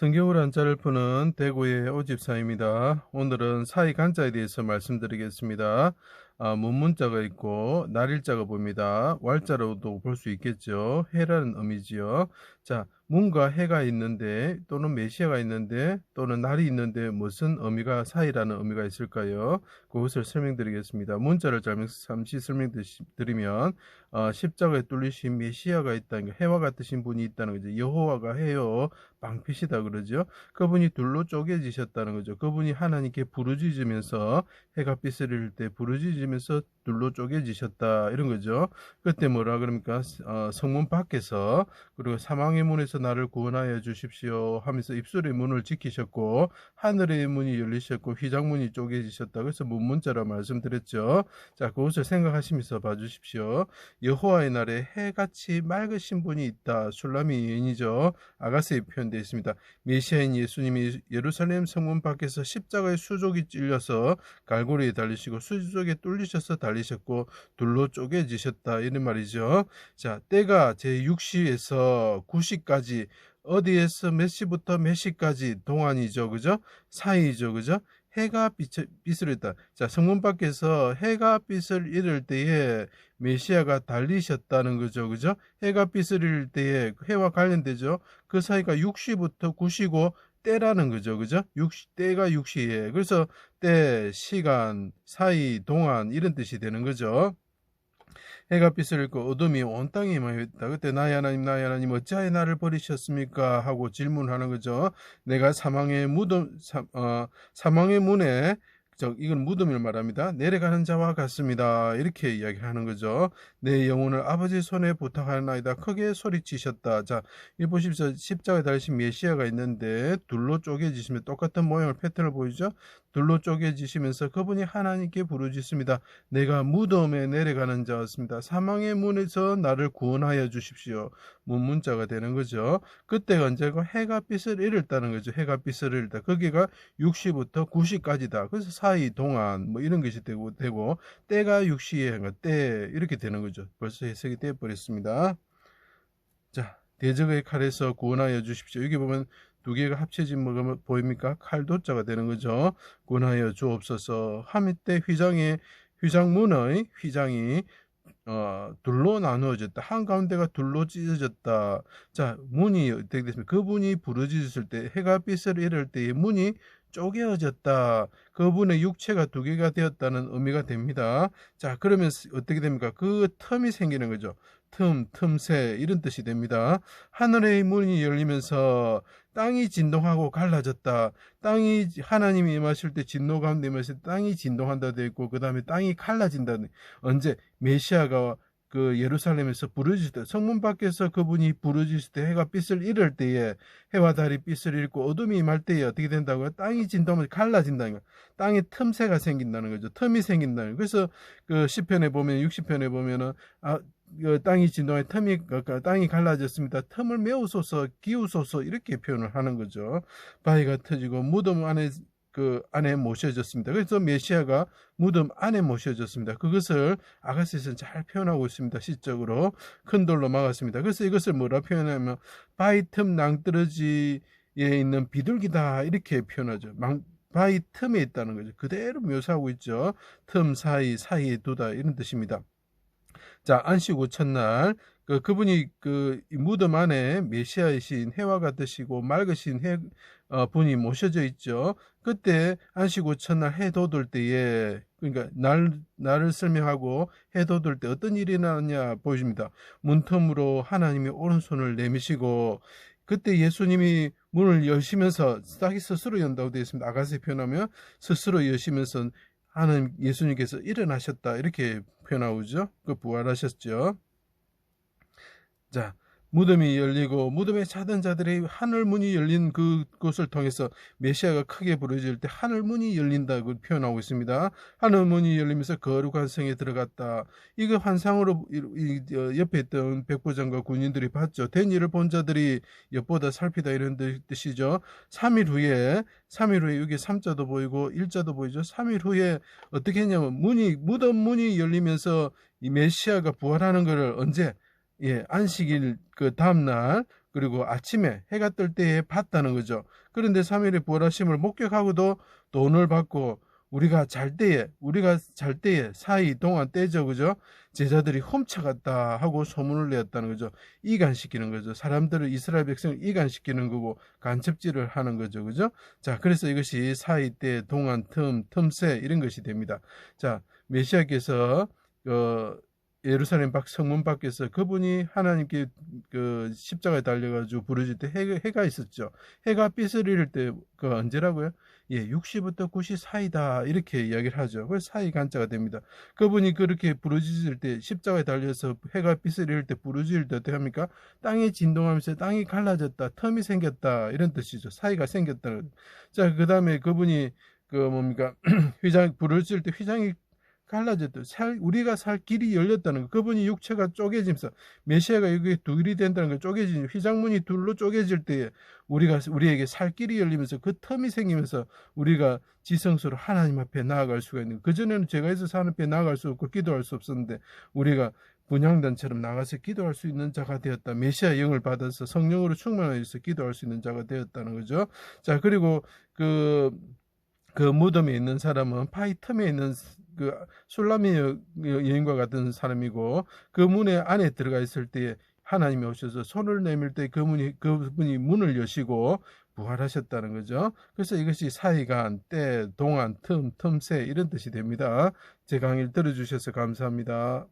성경을 한자를 푸는 대구의 오집사입니다. 오늘은 사이 간자에 대해서 말씀드리겠습니다. 아, 문문자가 있고 날일자가 봅니다. 왈자로도 볼 수 있겠죠. 해라는 의미지요. 자, 문과 해가 있는데 또는 메시아가 있는데 또는 날이 있는데 무슨 의미가 사이라는 의미가 있을까요? 그것을 설명드리겠습니다. 문자를 잠시 설명드리면 어, 십자가에 뚫리신 메시아가 있다는 게 해와 같으신 분이 있다는 거죠. 여호와가 해요. 방핏이다 그러죠. 그분이 둘로 쪼개지셨다는 거죠. 그분이 하나님께 부르짖으면서 해가 빗을 때 부르짖으면서 Minnesota 둘로 쪼개지셨다 이런 거죠. 그때 뭐라 그럽니까? 어, 성문 밖에서 그리고 사망의 문에서 나를 구원하여 주십시오 하면서 입술의 문을 지키셨고 하늘의 문이 열리셨고 휘장문이 쪼개지셨다. 그래서 문문자라 말씀드렸죠. 자, 그것을 생각하시면서 봐주십시오. 여호와의 날에 해같이 맑으신 분이 있다. 술람이 여인이죠. 아가스에 표현되어 있습니다. 메시아인 예수님이 예루살렘 성문 밖에서 십자가의 수족이 찔려서 갈고리에 달리시고 수족에 뚫리셔서 달 리셨고 둘로 쪼개지셨다. 이런 말이죠. 자, 때가 제6시에서 9시까지 어디에서 몇 시부터 몇 시까지 동안이죠. 그죠? 사이죠. 그죠? 해가 빛을, 빛을 잃다. 자, 성문 밖에서 해가 빛을 잃을 때에 메시아가 달리셨다는 거죠. 그죠? 해가 빛을 잃을 때에 해와 관련되죠. 그 사이가 6시부터 9시고 때라는 거죠. 그죠? 6시, 때가 6시에. 그래서 때, 시간, 사이, 동안 이런 뜻이 되는 거죠. 해가 빛을 잃고 어둠이 온 땅에 임하였다. 그때 나의 하나님 나의 하나님 어찌하여 나를 버리셨습니까? 하고 질문하는 거죠. 내가 사망의 무덤 사, 어, 사망의 문에 저 이건 무덤을 말합니다. 내려가는 자와 같습니다. 이렇게 이야기하는 거죠. 내 영혼을 아버지 손에 부탁하나이다. 크게 소리치셨다. 자. 십자가에 달리신 메시아가 있는데 둘로 쪼개지시면 똑같은 모양을 패턴을 보이죠. 둘로 쪼개지시면서 그분이 하나님께 부르짖습니다. 내가 무덤에 내려가는 자였습니다. 사망의 문에서 나를 구원하여 주십시오. 문문자가 되는 거죠. 그때가 언제고 해가 빛을 잃었다는 거죠. 해가 빛을 잃다. 거기가 6시부터 9시까지다. 그래서 사이 동안 뭐 이런 것이 되고 되고 때가 6시에 때 이렇게 되는 거죠. 벌써 해석이 되어 버렸습니다. 자, 대적의 칼에서 구원하여 주십시오. 여기 보면 두 개가 합쳐진 뭐가 보입니까? 칼도자가 되는 거죠. 구원하여 주옵소서. 하밑대 휘장의 휘장문의 휘장이 어, 둘로 나누어졌다. 한가운데가 둘로 찢어졌다. 자, 문이 어떻게 됐습니까? 그분이 부러졌을 때, 해가 빛을 잃을 때의 문이 쪼개어졌다. 그분의 육체가 두 개가 되었다는 의미가 됩니다. 자, 그러면 어떻게 됩니까? 그 틈이 생기는 거죠. 틈, 틈새 이런 뜻이 됩니다. 하늘의 문이 열리면서 땅이 진동하고 갈라졌다. 땅이 하나님이 임하실 때 진노 가운데 임하실 때 땅이 진동한다 되어 있고 그 다음에 땅이 갈라진다. 언제 메시아가 그 예루살렘에서 부르짖을 때 성문 밖에서 그분이 부르짖을 때 해가 빛을 잃을 때에 해와 달이 빛을 잃고 어둠이 임할 때에 어떻게 된다고요? 땅이 진동하면 갈라진다는 거. 땅에 틈새가 생긴다는 거죠. 틈이 생긴다는 거. 그래서 그 시편에 보면 60편에 보면은 아그 땅이 진동해 틈이 그, 그 땅이 갈라졌습니다. 틈을 메우소서 기우소서 이렇게 표현을 하는 거죠. 바위가 터지고 무덤 안에 그 안에 모셔졌습니다. 그래서 메시아가 무덤 안에 모셔졌습니다. 그것을 아가스에서는 잘 표현하고 있습니다. 시적으로 큰 돌로 막았습니다. 그래서 이것을 뭐라 표현하면 바위 틈 낭떠러지에 있는 비둘기다 이렇게 표현하죠. 망, 바위 틈에 있다는 거죠. 그대로 묘사하고 있죠. 틈 사이 사이에 두다 이런 뜻입니다. 자, 안식 후 첫날 그 그분이 그 무덤 안에 메시아이신 해와 같으시고 맑으신 해 어, 분이 모셔져 있죠. 그때 안식 후 첫날 해 돋을 때에 그러니까 날 날을 설명하고 해 돋을 때 어떤 일이 나느냐 보여줍니다. 문틈으로 하나님이 오른손을 내미시고 그때 예수님이 문을 여시면서 자기 스스로 연다고 되어 있습니다. 아가세 표현하면 스스로 여시면서 하나님 예수님께서 일어나셨다 이렇게 표현하고죠. 그 부활하셨죠. 자, 무덤이 열리고 무덤에 자던 자들의 하늘 문이 열린 그곳을 통해서 메시아가 크게 부르질 때 하늘 문이 열린다고 표현하고 있습니다. 하늘 문이 열리면서 거룩한 성에 들어갔다. 이거 환상으로 어, 옆에 있던 백부장과 군인들이 봤죠. 된 일을 본 자들이 옆보다 살피다 이런 뜻이죠. 3일 후에 3일 후에 여기 3자도 보이고 1자도 보이죠. 3일 후에 어떻게 했냐면 문이 무덤 문이 열리면서 이 메시아가 부활하는 것을 언제 예, 안식일 그 다음날 그리고 아침에 해가 뜰 때에 봤다는 거죠. 그런데 3일의 부활하심을 목격하고도 돈을 받고 우리가 잘 때에 우리가 잘 때에 사이 동안 때죠. 그죠? 제자들이 훔쳐갔다 하고 소문을 내었다는 거죠. 이간시키는 거죠. 사람들을 이스라엘 백성을 이간시키는 거고 간첩질을 하는 거죠. 그죠? 자 그래서 이것이 사이 때 동안 틈 틈새 이런 것이 됩니다. 자 메시아께서 어 예루살렘 밖 성문 밖에서 그분이 하나님께 그 십자가에 달려가지고 부르질 때 해, 해가 있었죠. 해가 삐스리를 때그 언제라고요? 예, 60부터 90 사이다 이렇게 이야기를 하죠. 그래서 사이 간자가 됩니다. 그분이 그렇게 부르짖을 때 십자가에 달려서 해가 삐스리를 때 부르짖을 때 어떻게 합니까? 땅이 진동하면서 땅이 갈라졌다, 텀이 생겼다 이런 뜻이죠. 사이가 생겼다. 자, 그 다음에 그분이 그 뭡니까 휘장 부르짖을 때 휘장이 갈라졌다. 살 우리가 살 길이 열렸다는 거. 그분이 육체가 쪼개지면서 메시아가 이게 둘이 된다는 걸 쪼개지는 휘장문이 둘로 쪼개질 때에 우리가 우리에게 살 길이 열리면서 그 텀이 생기면서 우리가 지성소로 하나님 앞에 나아갈 수가 있는. 그 전에는 제가 있어서 하나님 앞에 나아갈 수 없고 기도할 수 없었는데 우리가 분양단처럼 나가서 기도할 수 있는 자가 되었다. 메시아 영을 받아서 성령으로 충만하여서 기도할 수 있는 자가 되었다는 거죠. 자 그리고 그 그 무덤에 있는 사람은 파이 틈에 있는 그 술라미 여- 여인과 같은 사람이고 그 문에 안에 들어가 있을 때 하나님이 오셔서 손을 내밀 때 그분이 그분이 문을 여시고 부활하셨다는 거죠. 그래서 이것이 사이간, 때, 동안, 틈, 틈새 이런 뜻이 됩니다. 제 강의를 들어주셔서 감사합니다.